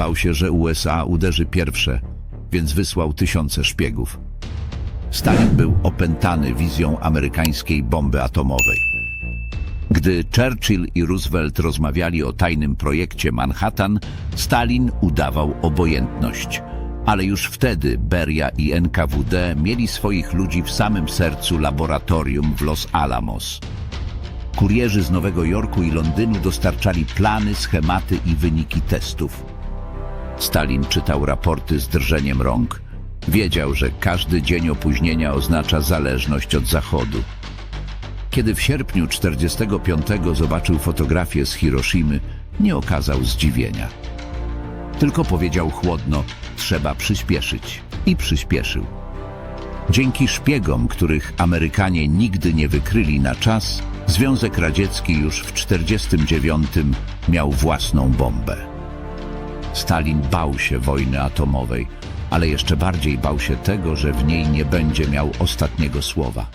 Bał się, że USA uderzy pierwsze, więc wysłał tysiące szpiegów. Stalin był opętany wizją amerykańskiej bomby atomowej. Gdy Churchill i Roosevelt rozmawiali o tajnym projekcie Manhattan, Stalin udawał obojętność. Ale już wtedy Beria i NKWD mieli swoich ludzi w samym sercu laboratorium w Los Alamos. Kurierzy z Nowego Jorku i Londynu dostarczali plany, schematy i wyniki testów. Stalin czytał raporty z drżeniem rąk. Wiedział, że każdy dzień opóźnienia oznacza zależność od Zachodu. Kiedy w sierpniu 45 zobaczył fotografię z Hiroshimy, nie okazał zdziwienia. Tylko powiedział chłodno, trzeba przyspieszyć. I przyspieszył. Dzięki szpiegom, których Amerykanie nigdy nie wykryli na czas, Związek Radziecki już w 49 miał własną bombę. Stalin bał się wojny atomowej, ale jeszcze bardziej bał się tego, że w niej nie będzie miał ostatniego słowa.